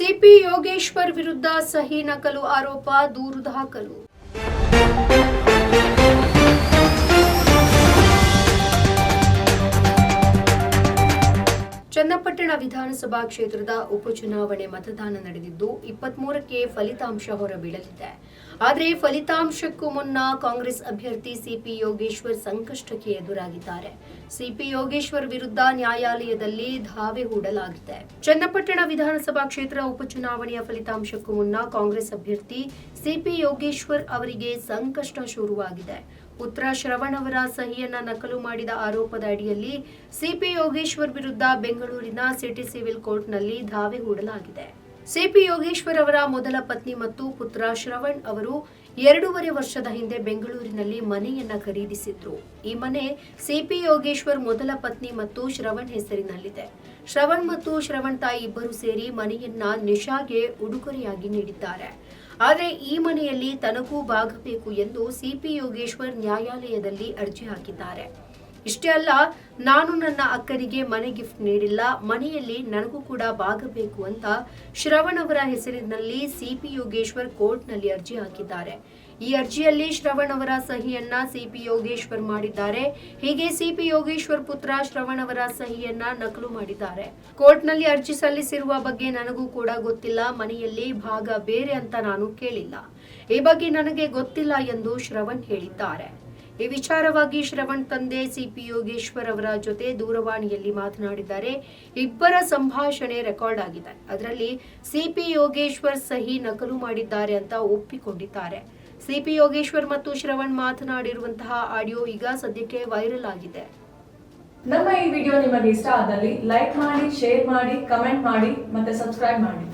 CP Yogeshwar ವಿರುದ್ಧ ಸಹಿ ನಕಲು ಆರೋಪ ದೂರು ದಾಖಲು. ಚನ್ನಪಟ್ಟಣ ವಿಧಾನಸಭಾ ಕ್ಷೇತ್ರದ ಉಪಚುನಾವಣೆ ಮತದಾನ ನಡೆದಿದ್ದು ಇಪ್ಪತ್ಮೂರಕ್ಕೆ ಫಲಿತಾಂಶ ಹೊರಬೀಳಲಿದೆ. ಆದರೆ ಫಲಿತಾಂಶಕ್ಕೂ ಮುನ್ನ ಕಾಂಗ್ರೆಸ್ ಅಭ್ಯರ್ಥಿ ಸಿಪಿ ಯೋಗೇಶ್ವರ್ ಸಂಕಷ್ಟಕ್ಕೆ ಎದುರಾಗಿದ್ದಾರೆ. ಸಿಪಿ ಯೋಗೇಶ್ವರ್ ವಿರುದ್ಧ ನ್ಯಾಯಾಲಯದಲ್ಲಿ ಧಾವೆ ಹೂಡಲಾಗಿದೆ. ಚನ್ನಪಟ್ಟಣ ವಿಧಾನಸಭಾ ಕ್ಷೇತ್ರ ಉಪಚುನಾವಣೆಯ ಫಲಿತಾಂಶಕ್ಕೂ ಮುನ್ನ ಕಾಂಗ್ರೆಸ್ ಅಭ್ಯರ್ಥಿ ಸಿಪಿ ಯೋಗೇಶ್ವರ್ ಅವರಿಗೆ ಸಂಕಷ್ಟ ಶುರುವಾಗಿದೆ. ಪುತ್ರ ಶ್ರವಣ್ ಅವರ ಸಹಿಯನ್ನ ನಕಲು ಮಾಡಿದ ಆರೋಪದ ಅಡಿಯಲ್ಲಿ ಸಿಪಿ ಯೋಗೇಶ್ವರ್ ವಿರುದ್ಧ ಬೆಂಗಳೂರಿನ ಸಿಟಿ ಸಿವಿಲ್ ಕೋರ್ಟ್ನಲ್ಲಿ ಧಾವೆ ಹೂಡಲಾಗಿದೆ. ಸಿಪಿ ಯೋಗೇಶ್ವರ್ ಅವರ ಮೊದಲ ಪತ್ನಿ ಮತ್ತು ಪುತ್ರ ಶ್ರವಣ್ ಅವರು ಎರಡೂವರೆ ವರ್ಷದ ಹಿಂದೆ ಬೆಂಗಳೂರಿನಲ್ಲಿ ಮನೆಯನ್ನ ಖರೀದಿಸಿದ್ರು. ಈ ಮನೆ ಸಿಪಿ ಯೋಗೇಶ್ವರ್ ಮೊದಲ ಪತ್ನಿ ಮತ್ತು ಶ್ರವಣ್ ಹೆಸರಿನಲ್ಲಿದೆ. ಶ್ರವಣ್ ಮತ್ತು ಶ್ರವಣ್ ತಾಯಿ ಇಬ್ಬರು ಸೇರಿ ಮನೆಯನ್ನ ನಿಶಾಗೆ ಉಡುಗೊರೆಯಾಗಿ ನೀಡಿದ್ದಾರೆ. ಆದರೆ ಈ ಮನೆಯಲ್ಲಿ ತನಗೂ ಭಾಗಬೇಕು ಎಂದು ಸಿಪಿ ಯೋಗೇಶ್ವರ್ ನ್ಯಾಯಾಲಯದಲ್ಲಿ ಅರ್ಜಿ ಹಾಕಿದ್ದಾರೆ. ಇಷ್ಟೇ ಅಲ್ಲ, ನಾನು ನನ್ನ ಅಕ್ಕನಿಗೆ ಮನೆ ಗಿಫ್ಟ್ ನೀಡಿಲ್ಲ, ಮನೆಯಲ್ಲಿ ನನಗೂ ಕೂಡ ಭಾಗಬೇಕು ಅಂತ ಶ್ರವಣ್ ಅವರ ಹೆಸರಿನಲ್ಲಿ ಸಿಪಿ ಯೋಗೇಶ್ವರ್ ಕೋರ್ಟ್ನಲ್ಲಿ ಅರ್ಜಿ ಹಾಕಿದ್ದಾರೆ. ಈ ಅರ್ಜಿಯಲ್ಲಿ ಶ್ರವಣ್ ಅವರ ಸಹಿಯನ್ನ ಸಿಪಿ ಯೋಗೇಶ್ವರ್ ಮಾಡಿದ್ದಾರೆ. ಹೀಗೆ ಸಿಪಿ ಯೋಗೇಶ್ವರ್ ಪುತ್ರ ಶ್ರವಣ್ ಅವರ ಸಹಿಯನ್ನ ನಕಲು ಮಾಡಿದ್ದಾರೆ. ಕೋರ್ಟ್ನಲ್ಲಿ ಅರ್ಜಿ ಸಲ್ಲಿಸಿರುವ ಬಗ್ಗೆ ನನಗೂ ಕೂಡ ಗೊತ್ತಿಲ್ಲ, ಮನೆಯಲ್ಲಿ ಭಾಗ ಬೇರೆ ಅಂತ ನಾನು ಕೇಳಿಲ್ಲ. ಈ ಬಗ್ಗೆ ನನಗೆ ಗೊತ್ತಿಲ್ಲ ಎಂದು ಶ್ರವಣ್ ಹೇಳಿದ್ದಾರೆ. ಈ ವಿಚಾರವಾಗಿ ಶ್ರವಣ್ ತಂದೆ ಸಿಪಿ ಯೋಗೇಶ್ವರ್ ಅವರ ಜೊತೆ ದೂರವಾಣಿಯಲ್ಲಿ ಮಾತನಾಡಿದ್ದಾರೆ. ಇಬ್ಬರ ಸಂಭಾಷಣೆ ರೆಕಾರ್ಡ್ ಆಗಿದೆ. ಅದರಲ್ಲಿ ಸಿಪಿ ಯೋಗೇಶ್ವರ್ ಸಹಿ ನಕಲು ಮಾಡಿದ್ದಾರೆ ಅಂತ ಒಪ್ಪಿಕೊಂಡಿದ್ದಾರೆ. ಸಿಪಿ ಯೋಗೇಶ್ವರ್ ಮತ್ತು ಶ್ರವಣ್ ಮಾತನಾಡಿರುವಂತಹ ಆಡಿಯೋ ಈಗ ಸದ್ಯಕ್ಕೆ ವೈರಲ್ ಆಗಿದೆ. ನಮ್ಮ ಈ ವಿಡಿಯೋ ನಿಮಗೆ ಇಷ್ಟ ಆದಲ್ಲಿ ಲೈಕ್ ಮಾಡಿ, ಶೇರ್ ಮಾಡಿ, ಕಮೆಂಟ್ ಮಾಡಿ ಮತ್ತೆ ಸಬ್ಸ್ಕ್ರೈಬ್ ಮಾಡಿ.